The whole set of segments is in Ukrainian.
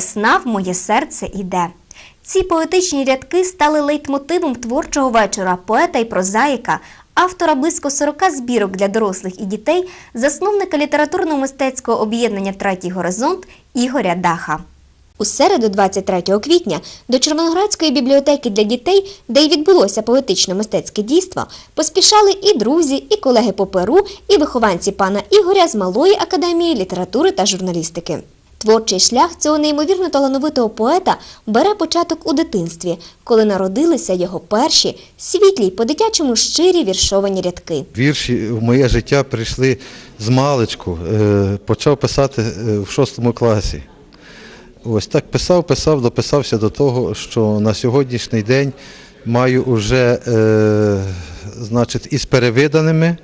Весна в моє серце іде. Ці поетичні рядки стали лейтмотивом творчого вечора поета і прозаїка, автора близько 40 збірок для дорослих і дітей, засновника літературно-мистецького об'єднання Третій горизонт Ігоря Даха. У середу, 23 квітня, до Червоноградської бібліотеки для дітей, де й відбулося поетично-мистецьке дійство, поспішали і друзі, і колеги по перу, і вихованці пана Ігоря з Малої академії літератури та журналістики. Творчий шлях цього неймовірно талановитого поета бере початок у дитинстві, коли народилися його перші світлі по-дитячому щирі віршовані рядки. Вірші в моє життя прийшли з маличку. Е, Почав писати е, в шостому класі. Ось так писав, писав, дописався до того, що на сьогоднішній день маю вже, е, значить, із перевиданими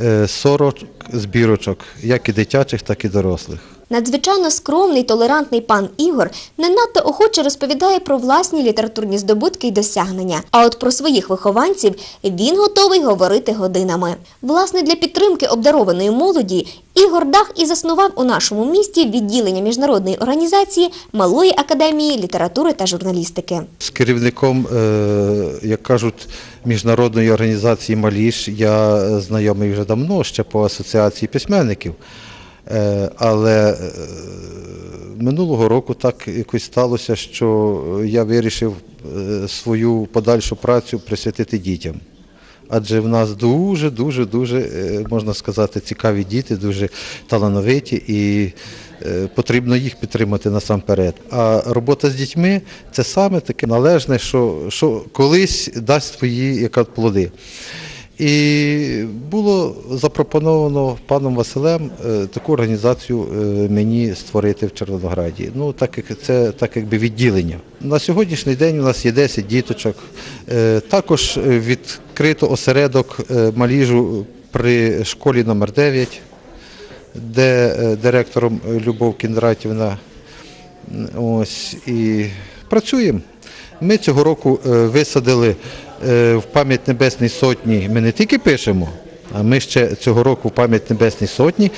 е, 40 збірочок, як і дитячих, так і дорослих. Надзвичайно скромний, толерантний пан Ігор не надто охоче розповідає про власні літературні здобутки й досягнення. А от про своїх вихованців він готовий говорити годинами. Власне, для підтримки обдарованої молоді Ігор Дах і заснував у нашому місті відділення міжнародної організації Малої академії літератури та журналістики. З керівником, е, як кажуть, міжнародної організації Маліш я знайомий вже давно, ще по асоціації письменників. Е, Але е, минулого року так якось сталося, що я вирішив е, свою подальшу працю присвятити дітям. Адже в нас дуже, дуже, дуже, можна сказати, цікаві діти, дуже талановиті і потрібно їх підтримати насамперед. А робота з дітьми це саме таке належне, що, що колись дасть свої плоди. І було запропоновано паном Василем е, таку організацію е, мені створити в Червонограді. Ну, так як це так якби відділення. На сьогоднішній день у нас є 10 діточок. Е, Також відкрито осередок маліжу при школі номер 9 де директором Любов Кіндратівна. Ось і працюємо. Ми цього року е, висадили е, в пам'ять Небесній Сотні. Ми не тільки пишемо, а ми ще цього року в пам'ять Небесній Сотні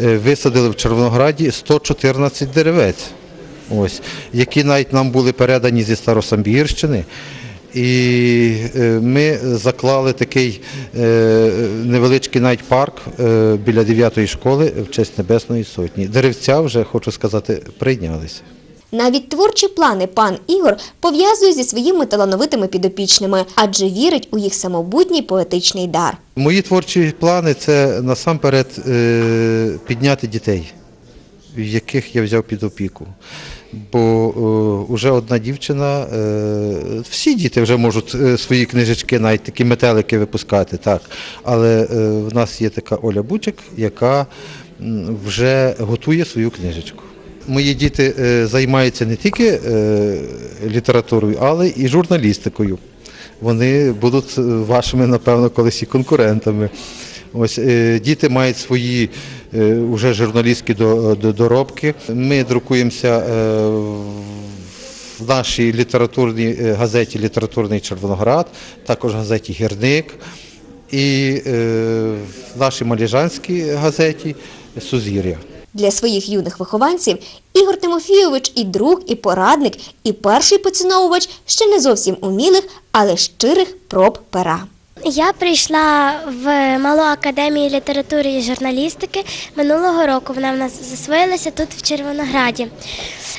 е, висадили в Червонограді 114 деревець, ось, які навіть нам були передані зі Старосамбірщини. І ми заклали такий невеличкий навіть парк біля 9-ї школи в честь Небесної Сотні. Деревця вже, хочу сказати, прийнялися. Навіть творчі плани пан Ігор пов'язує зі своїми талановитими підопічними, адже вірить у їх самобутній поетичний дар. Мої творчі плани це насамперед е, підняти дітей, яких я взяв під опіку. Бо вже одна дівчина, е, всі діти вже можуть е, свої книжечки, навіть такі метелики випускати, так. Але е, в нас є така Оля Бучик, яка вже готує свою книжечку. Мої діти е, займаються не тільки е, літературою, але і журналістикою. Вони будуть е, вашими, напевно, колись і конкурентами. Ось діти мають свої е, уже журналістські до- до- доробки. Ми друкуємося в нашій літературній газеті Літературний Червоноград, також газеті Гірник і в нашій маліжанській газеті Сузір'я. Для своїх юних вихованців Ігор Тимофійович і друг, і порадник, і перший поціновувач ще не зовсім умілих, але щирих проб пера. Я прийшла в Малу академію літератури і журналістики минулого року. Вона в нас засвоїлася тут в Червонограді.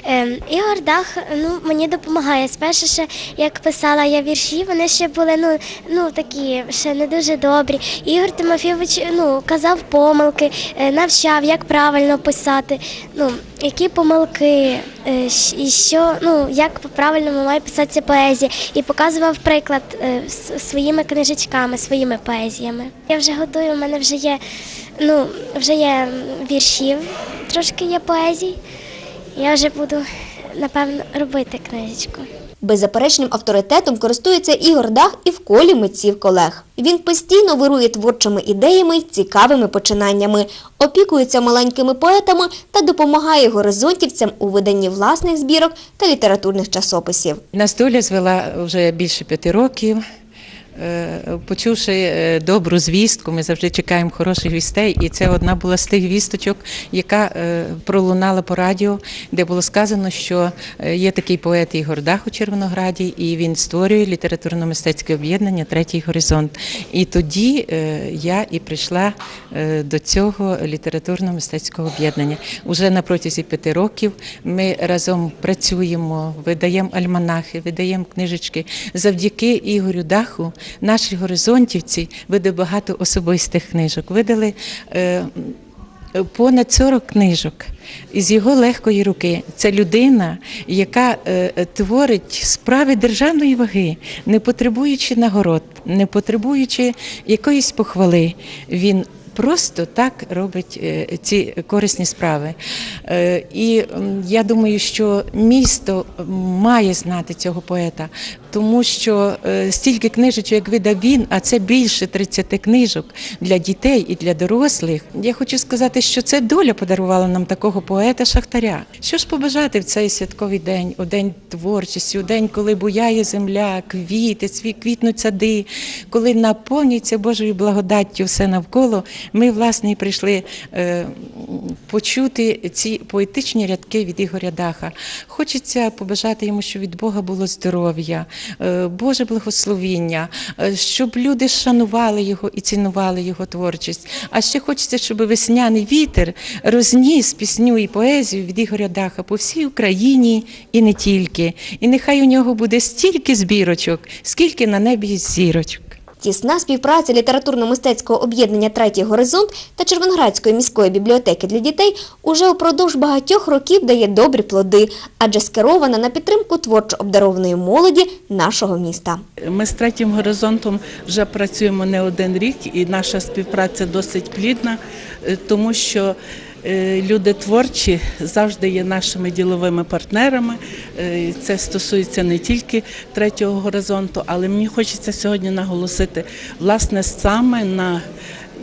Ем, Ігор Дах ну, мені допомагає. Спершу, ще, як писала я вірші, вони ще були ну, ну, такі ще не дуже добрі. Ігор Тимофійович ну, казав помилки, е, навчав, як правильно писати, ну, які помилки, е, і що, ну, як правильно має писатися поезія. І показував приклад е, своїми книжечками, своїми поезіями. Я вже готую, у мене вже є, ну, вже є віршів, трошки є поезій. Я вже буду, напевно, робити книжечку. Беззаперечним авторитетом користується Ігор Дах і в колі митців колег. Він постійно вирує творчими ідеями цікавими починаннями, опікується маленькими поетами та допомагає горизонтівцям у виданні власних збірок та літературних часописів. На столі звела вже більше п'яти років. Е, Почувши е, добру звістку, ми завжди чекаємо хороших вістей, і це одна була з тих вісточок, яка е, пролунала по радіо, де було сказано, що є такий поет Ігор Дах у Червонограді, і він створює літературно-мистецьке об'єднання Третій горизонт. І тоді я і прийшла до цього літературно-мистецького об'єднання. Уже на протязі п'яти років ми разом працюємо, видаємо альманахи, видаємо книжечки. Завдяки Ігорю Даху наші горизонтівці видали багато особистих книжок. Видали е, понад 40 книжок із його легкої руки. Це людина, яка е, творить справи державної ваги, не потребуючи нагород, не потребуючи якоїсь похвали. Він Просто так робить е, ці корисні справи. Е, І я думаю, що місто має знати цього поета, тому що е, стільки книжечок, як видав він, а це більше 30 книжок для дітей і для дорослих. Я хочу сказати, що це доля подарувала нам такого поета-шахтаря. Що ж побажати в цей святковий день, у день творчості, у день, коли буяє земля, квіти, цві квітнуть сади, коли наповнюється Божою благодаттю все навколо. Ми, власне, і прийшли е, почути ці поетичні рядки від Ігоря Даха. Хочеться побажати йому, щоб від Бога було здоров'я, Боже благословіння, е, щоб люди шанували його і цінували його творчість. А ще хочеться, щоб весняний вітер розніс пісню і поезію від Ігоря Даха по всій Україні і не тільки. І нехай у нього буде стільки збірочок, скільки на небі зірочок. Тісна співпраця літературно-мистецького об'єднання Третій горизонт та Червоноградської міської бібліотеки для дітей уже упродовж багатьох років дає добрі плоди, адже скерована на підтримку творчо обдарованої молоді нашого міста. Ми з третім горизонтом вже працюємо не один рік, і наша співпраця досить плідна, е, тому що люди творчі завжди є нашими діловими партнерами. Е, Це стосується не тільки третього горизонту, але мені хочеться сьогодні наголосити власне саме на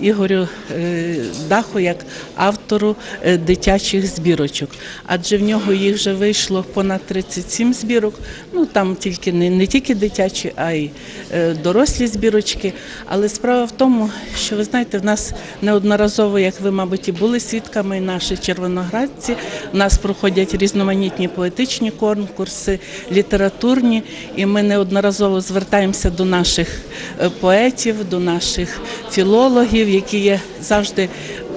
Ігорю е, Даху як автору е, дитячих збірочок. Адже в нього їх вже вийшло понад 37 збірок. Ну там тільки не, не тільки дитячі, а й е, дорослі збірочки. Але справа в тому, що ви знаєте, в нас неодноразово, як ви, мабуть, і були свідками, наші червоноградці, у нас проходять різноманітні поетичні конкурси, літературні, і ми неодноразово звертаємося до наших поетів, до наших філологів, які є завжди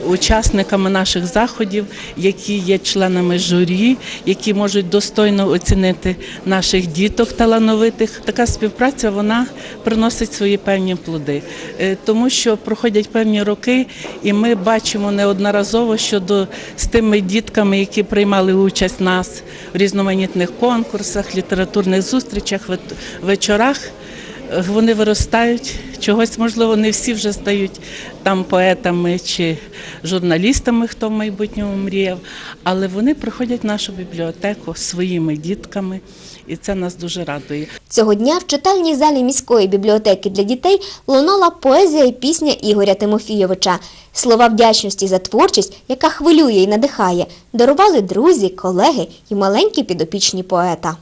учасниками наших заходів, які є членами журі, які можуть достойно оцінити наших діток талановитих. Така співпраця вона приносить свої певні плоди, Е, тому що проходять певні роки, і ми бачимо неодноразово щодо з тими дітками, які приймали участь в нас в різноманітних конкурсах, літературних зустрічах, вечорах. Вони виростають, чогось можливо не всі вже стають там поетами чи журналістами, хто в майбутньому мріяв, але вони приходять в нашу бібліотеку своїми дітками, і це нас дуже радує. Цього дня в читальній залі міської бібліотеки для дітей лунала поезія і пісня Ігоря Тимофійовича. Слова вдячності за творчість, яка хвилює і надихає, дарували друзі, колеги і маленькі підопічні поета.